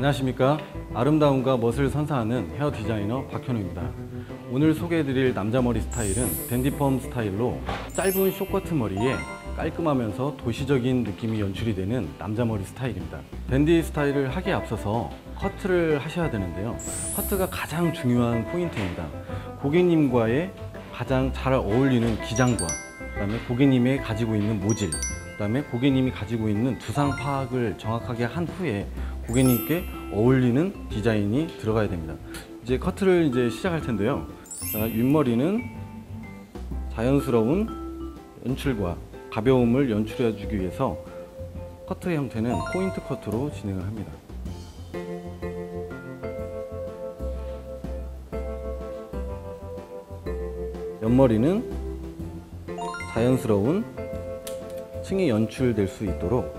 안녕하십니까? 아름다움과 멋을 선사하는 헤어 디자이너 박현우입니다. 오늘 소개해드릴 남자 머리 스타일은 댄디펌 스타일로 짧은 쇼커트 머리에 깔끔하면서 도시적인 느낌이 연출이 되는 남자 머리 스타일입니다. 댄디 스타일을 하기에 앞서서 커트를 하셔야 되는데요. 커트가 가장 중요한 포인트입니다. 고객님과의 가장 잘 어울리는 기장과 그다음에 고객님이 가지고 있는 모질 그다음에 고객님이 가지고 있는 두상 파악을 정확하게 한 후에 고객님께 어울리는 디자인이 들어가야 됩니다. 이제 커트를 이제 시작할 텐데요. 자, 윗머리는 자연스러운 연출과 가벼움을 연출해 주기 위해서 커트 형태는 포인트 커트로 진행을 합니다. 옆머리는 자연스러운 층이 연출될 수 있도록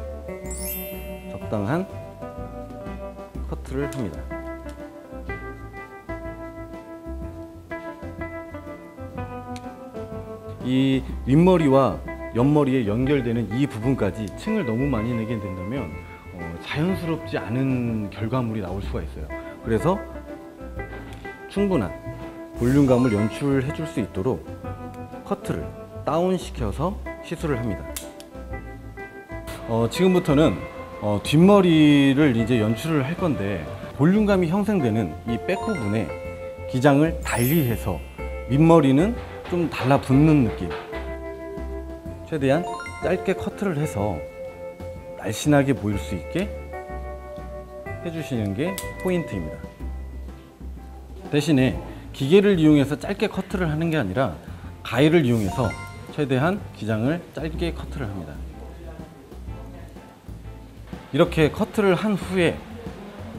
적당한 커트를 합니다. 이 윗머리와 옆머리에 연결되는 이 부분까지 층을 너무 많이 내게 된다면 어, 자연스럽지 않은 결과물이 나올 수가 있어요. 그래서 충분한 볼륨감을 연출해 줄 수 있도록 커트를 다운 시켜서 시술을 합니다. 어, 지금부터는 어, 뒷머리를 이제 연출을 할 건데 볼륨감이 형성되는 이 백 부분에 기장을 달리해서 윗머리는 좀 달라붙는 느낌. 최대한 짧게 커트를 해서 날씬하게 보일 수 있게 해주시는 게 포인트입니다. 대신에 기계를 이용해서 짧게 커트를 하는 게 아니라 가위를 이용해서 최대한 기장을 짧게 커트를 합니다. 이렇게 커트를 한 후에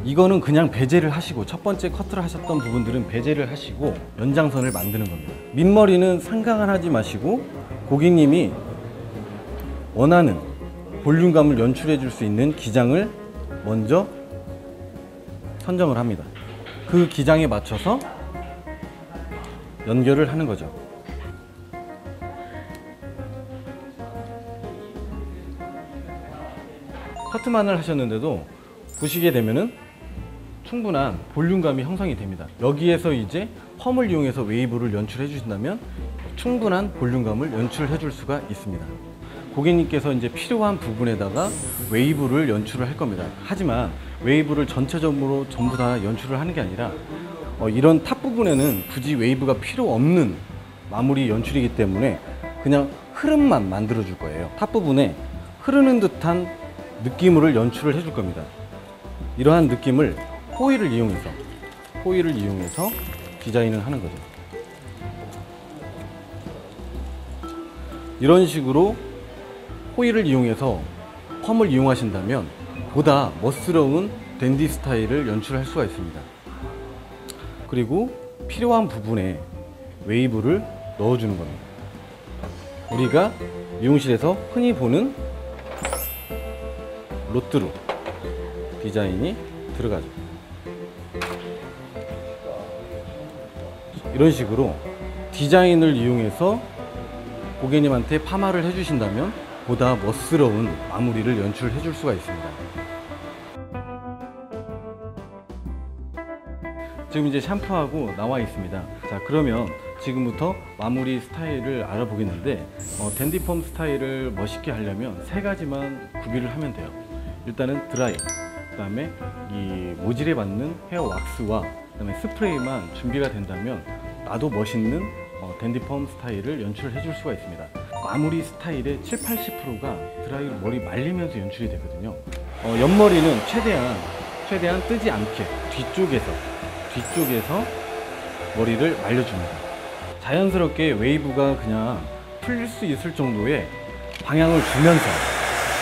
이거는 그냥 배제를 하시고 첫 번째 커트를 하셨던 부분들은 배제를 하시고 연장선을 만드는 겁니다. 밑머리는 상강을 하지 마시고 고객님이 원하는 볼륨감을 연출해 줄 수 있는 기장을 먼저 선정을 합니다. 그 기장에 맞춰서 연결을 하는 거죠. 커트만을 하셨는데도 보시게 되면은 충분한 볼륨감이 형성이 됩니다. 여기에서 이제 펌을 이용해서 웨이브를 연출해 주신다면 충분한 볼륨감을 연출해 줄 수가 있습니다. 고객님께서 이제 필요한 부분에다가 웨이브를 연출을 할 겁니다. 하지만 웨이브를 전체적으로 전부 다 연출을 하는 게 아니라 어, 이런 탑 부분에는 굳이 웨이브가 필요 없는 마무리 연출이기 때문에 그냥 흐름만 만들어 줄 거예요. 탑 부분에 흐르는 듯한 느낌을 연출을 해줄 겁니다. 이러한 느낌을 호일을 이용해서 호일을 이용해서 디자인을 하는 거죠. 이런 식으로 호일을 이용해서 펌을 이용하신다면 보다 멋스러운 댄디 스타일을 연출할 수가 있습니다. 그리고 필요한 부분에 웨이브를 넣어주는 겁니다. 우리가 미용실에서 흔히 보는 로트로 디자인이 들어가죠. 이런 식으로 디자인을 이용해서 고객님한테 파마를 해주신다면 보다 멋스러운 마무리를 연출해 줄 수가 있습니다. 지금 이제 샴푸하고 나와 있습니다. 자, 그러면 지금부터 마무리 스타일을 알아보겠는데, 어, 댄디펌 스타일을 멋있게 하려면 세 가지만 구비를 하면 돼요. 일단은 드라이, 그 다음에 이 모질에 받는 헤어 왁스와 그 다음에 스프레이만 준비가 된다면 나도 멋있는 어, 댄디펌 스타일을 연출해 줄 수가 있습니다. 마무리 스타일의 7, 80%가 드라이로 머리 말리면서 연출이 되거든요. 어, 옆머리는 최대한 최대한 뜨지 않게 뒤쪽에서 뒤쪽에서 머리를 말려줍니다. 자연스럽게 웨이브가 그냥 풀릴 수 있을 정도의 방향을 주면서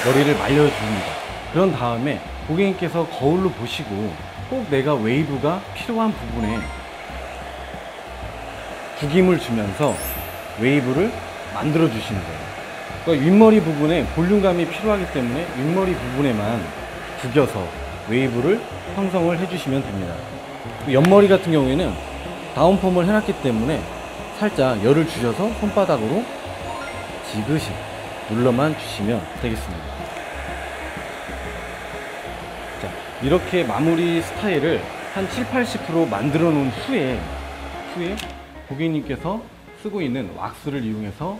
머리를 말려줍니다. 그런 다음에 고객님께서 거울로 보시고 꼭 내가 웨이브가 필요한 부분에 구김을 주면서 웨이브를 만들어 주시는 거예요. 그러니까 윗머리 부분에 볼륨감이 필요하기 때문에 윗머리 부분에만 구겨서 웨이브를 형성을 해주시면 됩니다. 옆머리 같은 경우에는 다운펌을 해놨기 때문에 살짝 열을 주셔서 손바닥으로 지그시 눌러만 주시면 되겠습니다. 이렇게 마무리 스타일을 한 7, 80% 만들어 놓은 후에 후에 고객님께서 쓰고 있는 왁스를 이용해서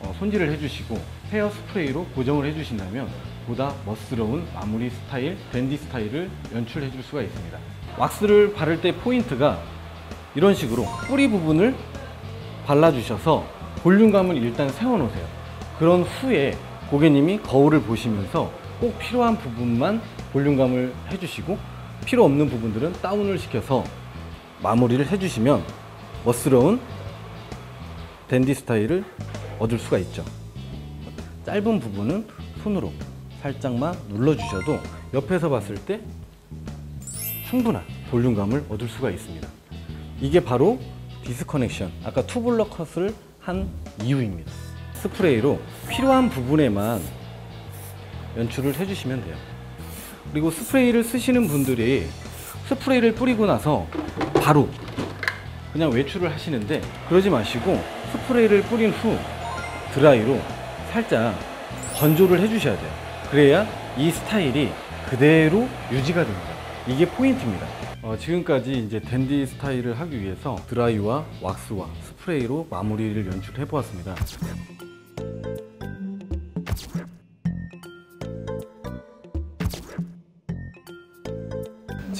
어, 손질을 해주시고 헤어 스프레이로 고정을 해주신다면 보다 멋스러운 마무리 스타일, 댄디 스타일을 연출해 줄 수가 있습니다. 왁스를 바를 때 포인트가 이런 식으로 뿌리 부분을 발라주셔서 볼륨감을 일단 세워놓으세요. 그런 후에 고객님이 거울을 보시면서 꼭 필요한 부분만 볼륨감을 해주시고 필요 없는 부분들은 다운을 시켜서 마무리를 해주시면 멋스러운 댄디 스타일을 얻을 수가 있죠. 짧은 부분은 손으로 살짝만 눌러주셔도 옆에서 봤을 때 충분한 볼륨감을 얻을 수가 있습니다. 이게 바로 디스커넥션, 아까 투블럭 컷을 한 이유입니다. 스프레이로 필요한 부분에만 연출을 해주시면 돼요. 그리고 스프레이를 쓰시는 분들이 스프레이를 뿌리고 나서 바로 그냥 외출을 하시는데 그러지 마시고 스프레이를 뿌린 후 드라이로 살짝 건조를 해주셔야 돼요. 그래야 이 스타일이 그대로 유지가 됩니다. 이게 포인트입니다. 어, 지금까지 이제 댄디 스타일을 하기 위해서 드라이와 왁스와 스프레이로 마무리를 연출해 보았습니다.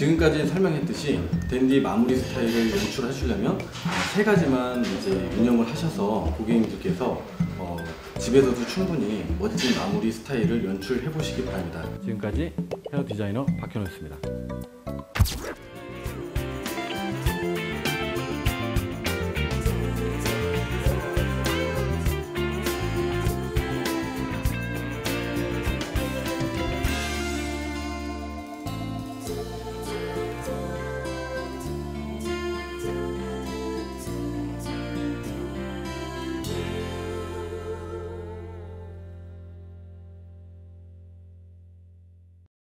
지금까지 설명했듯이 댄디 마무리 스타일을 연출하시려면 세 가지만 이제 운영을 하셔서 고객님들께서 어, 집에서도 충분히 멋진 마무리 스타일을 연출해 보시기 바랍니다. 지금까지 헤어 디자이너 박현우였습니다.